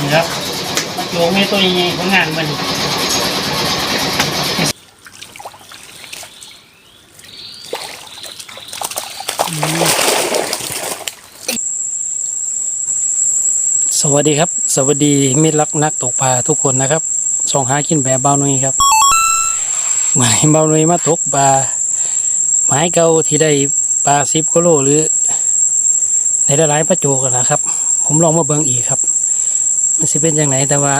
นี่ครับโยงให้ตัวใหญ่ของงานมันสวัสดีครับ สวัสดีมิตรรักนักตกปลาทุกคนนะครับส่องหากินแบบเบาหนุ่ยครับหมายเบาหนุ่ยมาตกปลาหมายเก่าที่ได้ปลาสิบกโลหรือในหลายๆประโจกันนะครับ ผมลองมาเบิ่งอีกครับ มันสิเป็นอยังไงแต่ว่า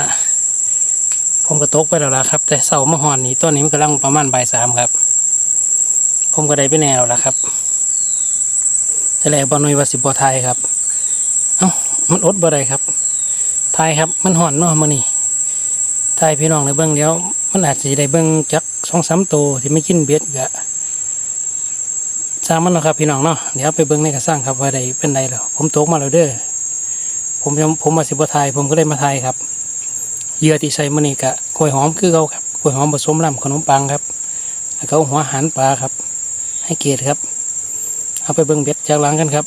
ผมก็ตกไปแล้วล่ะครับ แต่เสามะฮอนนี่ต้นนี้มันกำลังประมาณบ่ายสามครับ ผมก็ได้ไปแน่แล้วล่ะครับแต่แรกบอลนอยว่าสิบอไทยครับ เอ้ามันอดบ่ได้ครับไทยครับมันห่อนเนาะมื้อนี้ไทยพี่น้องในเบิ้งเดียวมันอาจจะได้เบิ้งจักสองสามตัวที่ไม่กินเบ็ดกะสร้างมันเนาะครับพี่น้องเนาะเดี๋ยวไปเบิ้งในกระสร้างครับว่าใดเป็นใดแล้วผมตกมาแล้วเด้อ ผมผมมาสิบอไทยผมก็เลยมาไทยครับเหยื่อที่ใส่มันนี่กะกล้วยหอมคือเขาครับกล้วยหอมผสมลำขนมปังครับแล้วก็หัวหันปลาครับ ให้เกียรติครับ เอาไปเบิ่งเบ็ดจากหลังกันครับ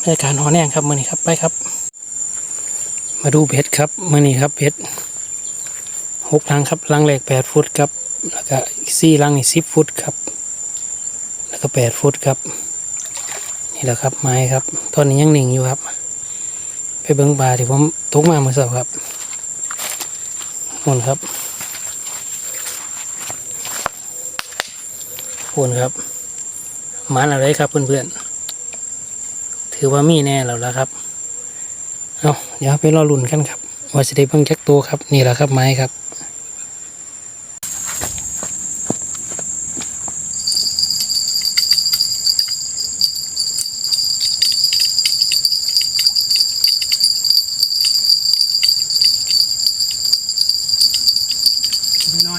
บรรยากาศหอแน่งครับมือนี้ครับไปครับ มาดูเบ็ดครับมือนี้ครับเบ็ดหกลังครับลังแรกแปดฟุตครับแล้วก็อีกสี่ลังนี่สิบฟุตครับ แล้วก็แปดฟุตครับ นี่แหละครับไม้ครับตอนนี้ยังหนิ่งอยู่ครับ เบิ้งปลาที่ผมตกมาเมื่อเช้าครับนู่นครับพูนครับมันอะไรครับเพื่อนๆถือว่ามีแน่แล้วละครับเอาเดี๋ยวไปรอลุ่นกันครับว่าจะได้เพิ่งจักตัวครับ นี่แหละครับไม้ครับ น้อ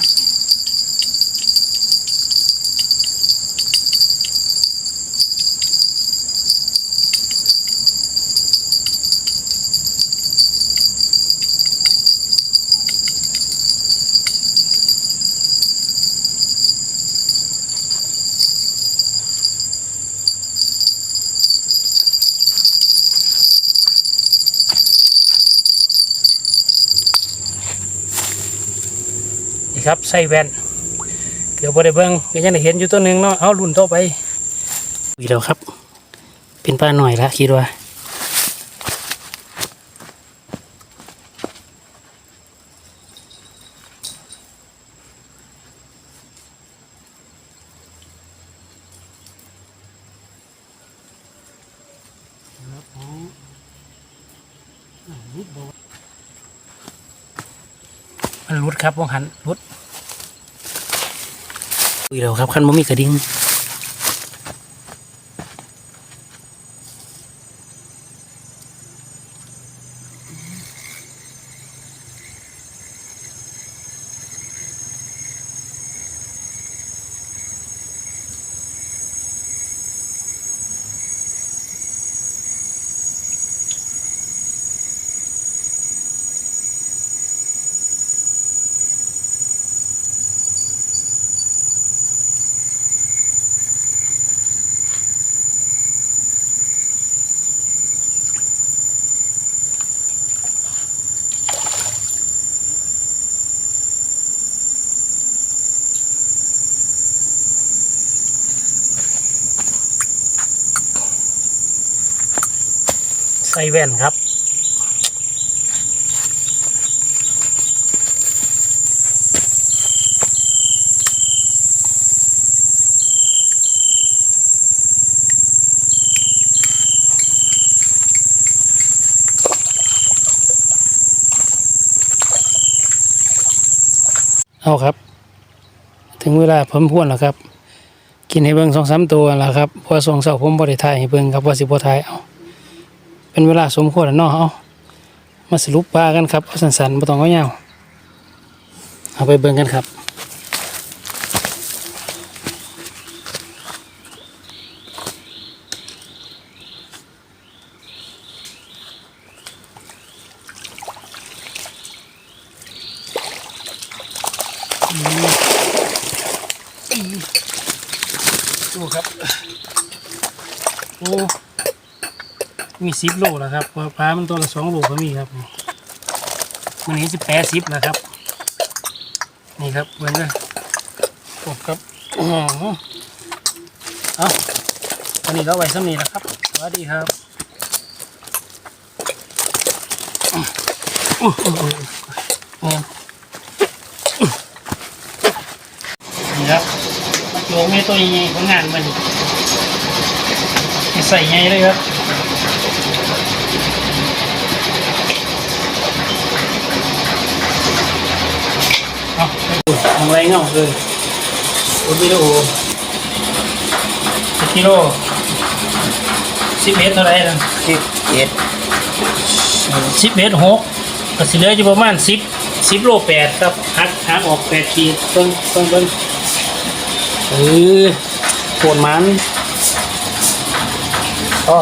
นี่ครับใส่แว่นเดี๋ยวพอได้เบิงก็ยังได้เห็นอยู่ตัวหนึ่งเนาะเอารุ่นต่อไปอีกแล้วครับ เป็นปลาหน่อยละคิดว่า มันรุดครับวงหันรุดคุยแล้วครับขันบ่มีกระดิ่ง ส่แว่นครับ เอาครับ ถึงเวลาผมพ่วนแล้วครับกินให้เบิ่งสองสามตัวแล้วครับเพอสองเสาผมบริทายให้เบิ่งครับว่าสิบทายเอา เป็นเวลาสมควรแล้วเนาะเอามาสรุปปลากันครับเอาสันๆไม่ต้องเอายาวเอาไปเบิ่งกันครับดูครับ โอ้ มีสิบโลแล้วครับเพราปลามันตัวละสองโลก็มีครับมันนี้สิแปดสิบนะครับ นี่ครับเหมือนกันกบครับอ๋อเอาวันนี้ก็ไว้ซ้ำนี้แหละครับ สวัสดีครับอื้ออื้ออื้อเนี่ครับโยงให้ตัวใหญ่ของงานมันใส่ใหญ่เลยครับ ดูของไรเงาเลยดูวิดีโอสิบกิโลสิบเมตรเท่าไหรนะสิบเอ็ดสิบเมตรหกก็สิเหลืออยู่ประมาณสิบสิบโลแปดครับหักหักออกแปดขีดเพิ่งเพิ่งเพิ่งเออโผนมันอ๋อ